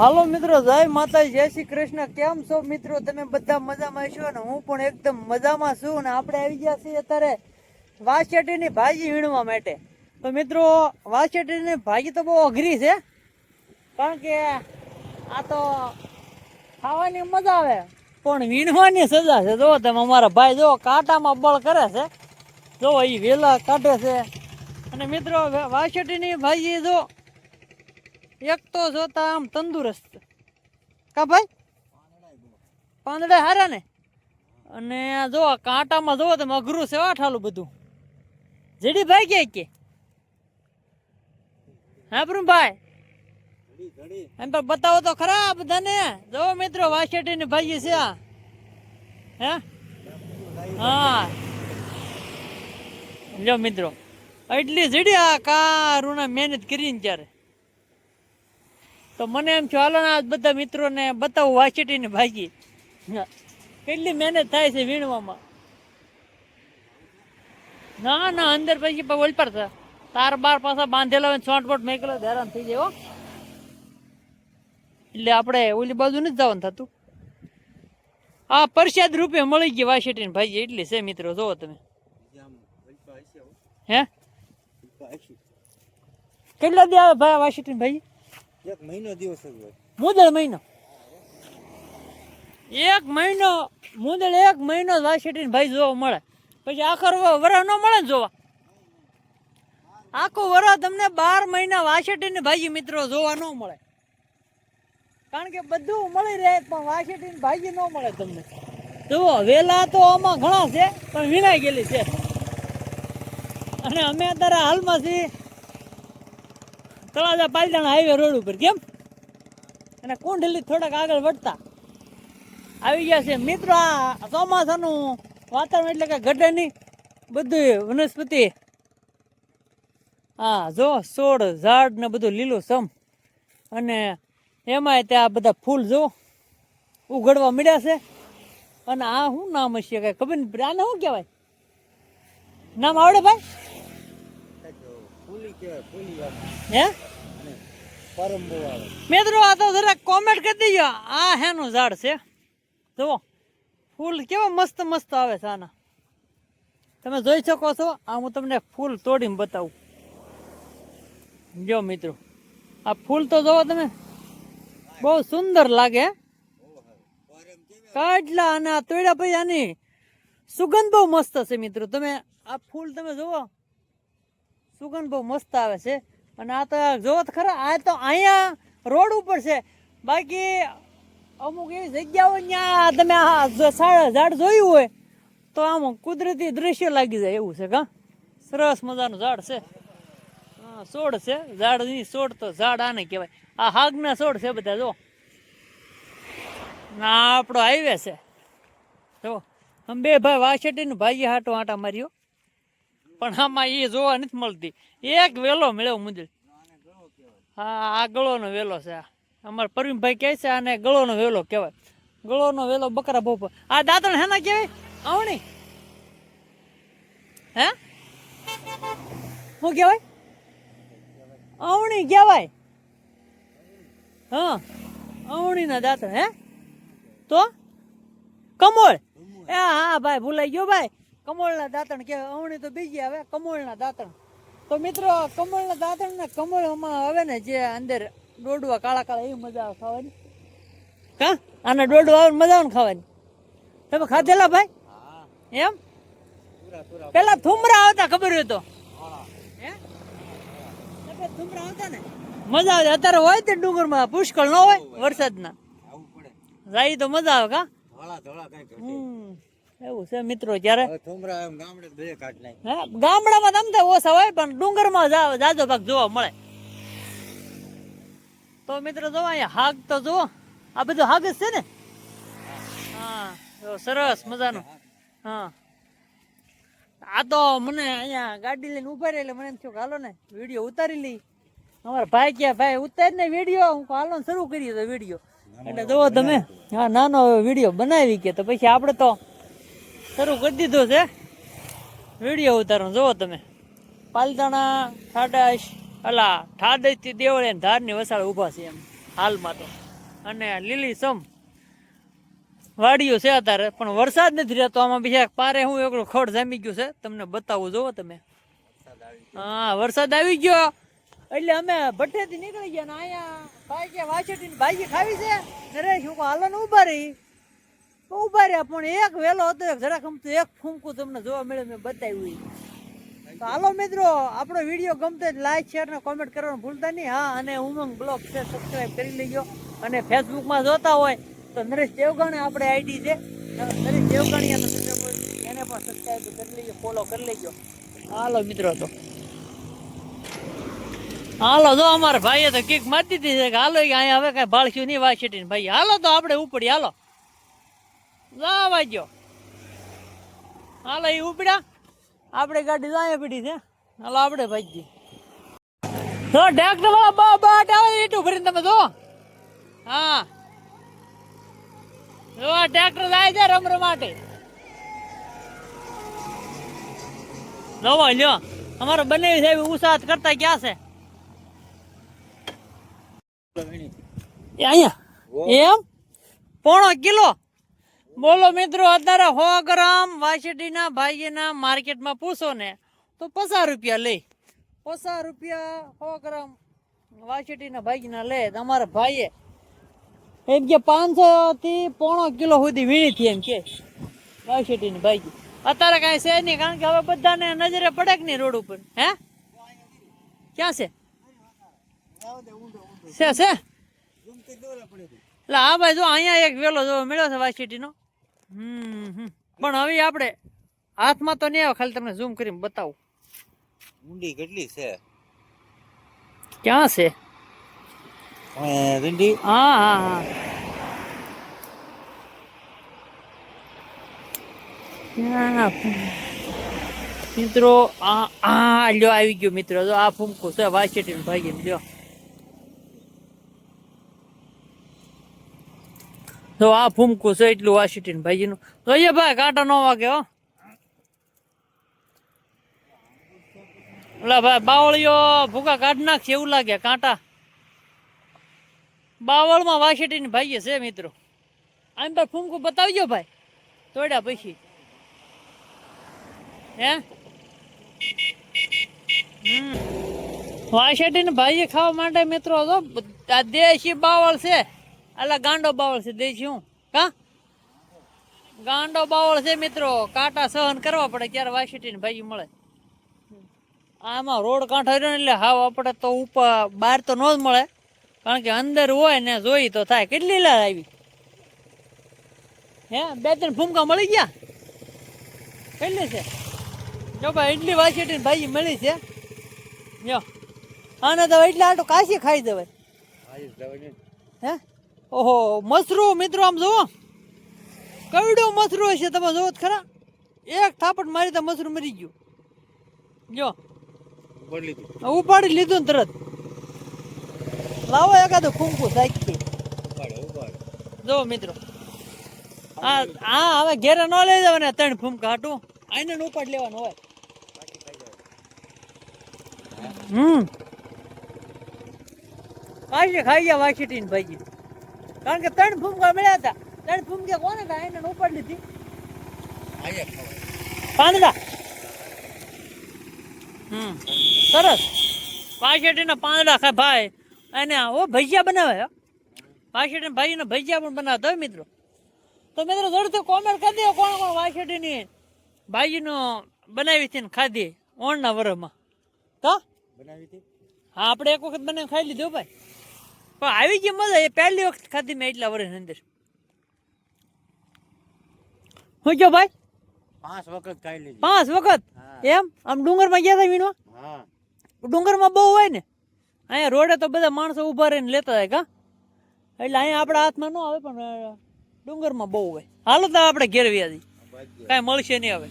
હાલો મિત્રો, જય માતા જય શ્રી કૃષ્ણ. કેમ છો મિત્રો? તમે બધા મજામાં છો ને હું પણ એકદમ મજામાં છું. ને આપણે આવી ગયા છીએ અત્યારે વાસેટીની ભાજી વીણવા માટે. તો મિત્રો વાસેટીની ભાજી તો બહુ અઘરી છે. કારણ કે આ તો ખાવાની મજા આવે. પણ વીણવાની સજા છે. જો તમે અમારા ભાઈ જો કાંટામાં બળ કરે છે. જો એ વેલા કાઢે છે. અને મિત્રો વાસેટીની ભાજી જો એક તો જોતા આમ તંદુરસ્ત. કા ભાઈ? પાંદડા હારા ને? અને જો કાંટામાં જોવો તમે અઘરું છે વાઠાલું બધું. જેડી ભાઈ કે કે? હા ભાઈ એમ તો બતાવો તો ખરા બધા બધાને. જો મિત્રો વાસેટી ની ભાઈ છે આ. હે? હા. જો મિત્રો, એટલી જડી આ કારુના મહેનત કરીને ત્યારે. તો મને એમ ચાલો ને બધા મિત્રોને બતાવું વાસેટીની ભાજી. કેટલી મહેનત થાય છે વીણવામાં. ના ના, અંદર પછી પણ ઓલ પર છે તાર બાર પાછા બાંધેલા હોય છોટપોટ મેકેલો હેરાન થઈ જાય એટલે આપણે ઓલી બાજુ નથી જવાનું થતું. આ પરસાદ રૂપે મળી ગઈ વાસેટીની ભાજી, એટલી છે મિત્રો, જોવો તમે. હે? કેટલા દે આવે ભાઈ વાસેટીની ભાજી? એક મહિનો દિવસ જ હોય. મુદળ મહિનો. એક મહિનો, મુદળ એક મહિનો વાસેટીને ભાઈ જોવા મળે. પછી આખર વરસ ન મળે ને જોવા. આખું વરસ તમને બાર મહિના વાસેટીની ભાજી મિત્રો જોવા ન મળે. કારણ કે બધું મળી રહે, પણ વાસેટીની ભાઈ ન મળે તમને. જુઓ, વેલા તો આમાં ઘણા છે, પણ વિનાઈ ગયેલી છે. અને અમે અત્યારે હાલમાં છીએ તળાજા પાલજાણા હાઈવે રોડ ઉપર કેમ અને કુંડલી થોડાક આગળ વધતા. આવી ગયા છે. મિત્રો, આ ચોમાસાનું વાતાવરણ એટલે કે નહીં બધું વનસ્પતિ. હા, જો છોડ ઝાડ ને બધું લીલું સમ અને એમાંય ત્યાં બધા ફૂલ જો ઉઘડવા મળ્યા છે. અને આ શું નામ હશે કઈ ખબર નહીં. આને શું કહેવાય? નામ આવડે ભાઈ ફૂલી કહેવાય ફૂલી આવે હે? મિત્રો આ તો જરાક કોમેન્ટ કરી દેજો. આ હેનું ઝાડ છે. જુઓ. ફૂલ કેવા મસ્ત મસ્ત આવે છે આના. તમે જોઈ શકો છો આ હું તમને ફૂલ તોડીને બતાવું. જો મિત્રો આ ફૂલ તો જોવો તમે. બહુ સુંદર લાગે. કાટલા અને આ તોડ્યા પછી આની સુગંધ બહુ મસ્ત છે મિત્રો. તમે આ ફૂલ તમે જુઓ. સુગંધ બહુ મસ્ત આવે છે. અને આ તો જોવો તો ખરા, આ તો અહીંયા રોડ ઉપર છે. બાકી અમુક એવી જગ્યાઓ ત્યાં તમે આ ઝાડ જોયું હોય, તો આમ કુદરતી દ્રશ્ય લાગી જાય એવું છે કા? સરસ મજાનું ઝાડ છે. છોડ છે. ઝાડની છોડ તો ઝાડ આને કહેવાય. આ હાગના છોડ છે બધા, જો. ના આપણો હાઈવે છે. જો બે ભાઈ વાસેટીનું ભાઈ હાટો આટા માર્યો. પણ આમાં એ જોવા નથી મળતી. એક વેલો મળ્યો મુંજલ હા, આ ગળોનો વેલો છે. અમારા પરવીનભાઈ કહે છે આને ગળોનો વેલો કહેવાય. ગળોનો વેલો બકરા બહુ આ દાંતણ હેના કહેવાય? આવણી. હે? શું કહેવાય? અવણી કહેવાય. હા અવણીના દાંતણ, હે? તો? કમોળ. એ હા ભાઈ ભૂલાઈ ગયો ભાઈ. કમોળના દાંતણ કે અવણી તો બીજી આવે કમળના દાંતણ. તો મિત્રો કમળના દાંતણ ને કમળમાં આવે ને જે અંદર ડોડવા કાળા કાળા એવી મજા આવે ખાવાની. કા આના ડોડવા આવે મજા આવે ખાવાની. તમે ખાધેલા ભાઈ? હા એમ? પેલા થુમરા આવતા ખબર હોય તો. હા? થુમરા આવતા ને? મજા આવે. અત્યારે હોય તે ડુંગરમાં. પુષ્કળ ન હોય વરસાદના. જાય તો મજા આવે કા? ધોળા ધોળા કઈ એવું છે મિત્રો જ્યારે ગામડામાં તમતે ઓછા હોય પણ ડુંગરમાં જાવ જાજો ભાગ જોવા મળે. તો મિત્રો જો અહીંયા હાગ તો જુઓ. આ બધું હાગ જ છે ને? હા સરસ મજાનું. હા. આ તો મને અહીંયા ગાડી લઈને ઊભા રહી એટલે મને એમ થયું હાલો ને વીડિયો ઉતારી લઈ. અમારા ભાઈ ક્યાં ભાઈ ઉતારી ને વીડિયો. હું હાલો શરૂ કરીએ તો વીડિયો. એટલે જુઓ તમે. હા નાનો વીડિયો બનાવી કે તો પછી આપણે તો શરૂ કરી દીધો છે. વીડિયો ઉતારવાનું જુઓ તમે. પાલતાણા ઠાડાશ અલા ઠાડજથી દેવળે ધારની વસાળ ઊભા છે એમ, હાલમાં તો. અને લીલી સમ. વાડીઓ છે અત્યારે, પણ વરસાદ નથી રહેતો આમાં બીજા પારે હું એકલું ખડ જામી ગયું છે, તમને બતાવું જુઓ તમે. હા, વરસાદ આવી ગયો. એટલે અમે ભઠ્ઠેથી નીકળી ગયા ને અહીંયા, ભાઈ કે વાછેટી ભાઈ ખાવી છે. નરેશ હું હાલો ને ઊભા રહી. ઊભા રહ્યા, પણ એક વેલો હતો, એક જરાક અમથું એક ફૂંકું તમને જોવા મળે મેં બતાવ્યું તો હાલો મિત્રો, આપણો વીડિયો ગમતો લાઈક શેર ને કોમેન્ટ કરવાનું ભૂલતા નહીં. હા, અને ઉમંગ બ્લોગ છે સબસ્ક્રાઈબ કરી લેજો. અને ફેસબુકમાં જોતા હોય તો નરેશ દેવગાણી આપણે આઈડી છે. નરેશ દેવગાણી એને પણ સબસ્ક્રાઈબ કરી લેજો ફોલો કરી લેજો. હાલો મિત્રો તો. હાલો જો અમારા ભાઈએ તો કીક મારી દીધી છે કે હાલો અહીંયા હવે કાંઈ ભાળશું નહીં વાસીટી ભાઈ હાલો તો આપણે ઉપડી, હાલો. જવા ગયો હાલો એ ઉપડ્યા આપણે ગાડી જાય પડી છે. હાલો આપણે ભાઈ તો ટ્રેક્ટર વાળા બા બાટ આવે એટલું ભરીને તમે જો. હા. જો ટ્રેક્ટર જાય છે રમર માટે. નવો લ્યો. અમારો બંને સાહેબ ઉત્સાહ કરતા ક્યાં છે? એ અહીંયા. એમ? પોણો કિલો? બોલો મિત્રો, અત્યારે સો ગ્રામ વાસેટીના ભાઈના માર્કેટમાં પૂછો ને, તો પચાસ રૂપિયા લે. પચાસ રૂપિયા સો ગ્રામ વાસેટીના ભાઈના લે. તમારા ભાઈએ એમ કે પાંચસો થી પોણો કિલો સુધી વીણી થી એમ કે વાસેટીની ભાઈ અત્યારે કાંઈ છે નહીં, કારણ કે હવે બધાને નજરે પડે કે નહીં રોડ ઉપર? હે? ક્યાં છે? છે છે? એટલે હા ભાઈ જો અહીંયા એક વેલો જો મળ્યો છે હમ. પણ હવે આપણે હાથમાં તો નહીં આવે ખાલી તમને ઝૂમ કરીને બતાવું. ઊંડી કેટલી છે? ક્યાં છે? રીંડી? હા હા હા? મિત્રો આ આ લ્યો આવી ગયો મિત્રો. જો આ ફૂમકું છે વાયસિટીનું ભાગી લ્યો. તો આ ફૂમકું છે, એટલું વાસીટીને ભાઈજીનું. જોઈએ ભાઈ કાંટા ન વાગે, હો. ઓલા ભાઈ, બાવળીઓ ભૂકા કાઢ નાખશે એવું લાગે, કાંટા. બાવળમાં વાસીટીને ભાઈએ છે, મિત્રો. આમ પર ફૂમકું બતાવજો ભાઈ. તોડ્યા પછી. હે? હમ. વાસીટીને ભાઈએ ખાવા માટે મિત્રો તો આ દેશી બાવળ છે. અલા ગાંડો બાવળ છે દેશી હું. કા ગાંડો બાવળ છે મિત્રો કાંટા સહન કરવા પડે ક્યારે વાસીટી ને ભાજી મળે. આમાં રોડ કાંઠો રહ્યો એટલે હાવ આપણે તો ઉપર બહાર તો ન જ મળે. કારણ કે અંદર હોય ને જોઈ તો થાય. કેટલી લાર આવી? હે બે ત્રણ ફૂમકા મળી ગયા? કેટલી છે? જો ભાઈ એટલી વાસીટી ને ભાજી મળી છે. જો આને તો એટલે આટલું કાશી ખાઈ દેવાય. હે? ઓહો મસરું મિત્રો આમ જુઓ. કવડું મસરું હશે તમે જુઓ ખરા. એક થાપટ મારી તો મસરું મરી ગયું. જો. ઉપાડી લીધું. ને તરત. લાવો એકાદું ખૂંકું સાચી જો મિત્રો. હા હા હવે ઘેરે ન લઈ જવાના ત્રણ ફૂમકા હાટું. આઈને ઉપાડ લેવાનું હોય. હમ. કાશી ખાઈ ગયા વાસીટી ને ભાઈ. કારણ કે ત્રણ ફૂમકા મળ્યા હતા. ત્રણ ફૂમકા કોને હતા એને ઉપાડ લીધી. પાંદડા. હમ. સરસ. વાસેટીના પાંદડા ખાય ભાઈ. અને ઓ ભજીયા બનાવે હો. વાસેટી ભાઈના ભજીયા પણ બનાવતા હોય મિત્રો. તો મિત્રો જરૂરથી કોમેન્ટ કરી દો કોણ કોણ વાસેટીની ભાજીનો બનાવી હતી ને ખાધી ઓણના વરમાં. તો? બનાવી હતી? હા આપણે એક વખત બનાવીને ખાઈ લીધું ભાઈ. પણ આવી જે મજા એ પહેલી વખત ખાધી મેં એટલા વર્ષની અંદર. શું કહો ભાઈ? પાંચ વખત ખાઈ લીધી. પાંચ વખત? એમ? આમ ડુંગરમાં ગયા હતા વીણવા? હા. ડુંગરમાં બહુ હોય ને અહીંયા રોડે તો બધા માણસો ઊભા રહીને લેતા જાય કા? એટલે અહીંયા આપણા હાથમાં ન આવે પણ ડુંગરમાં બહુ હોય. હાલો તો આપણે ઘેર વ્યાજી. બાજુ. કાંઈ મળશે નહીં હવે.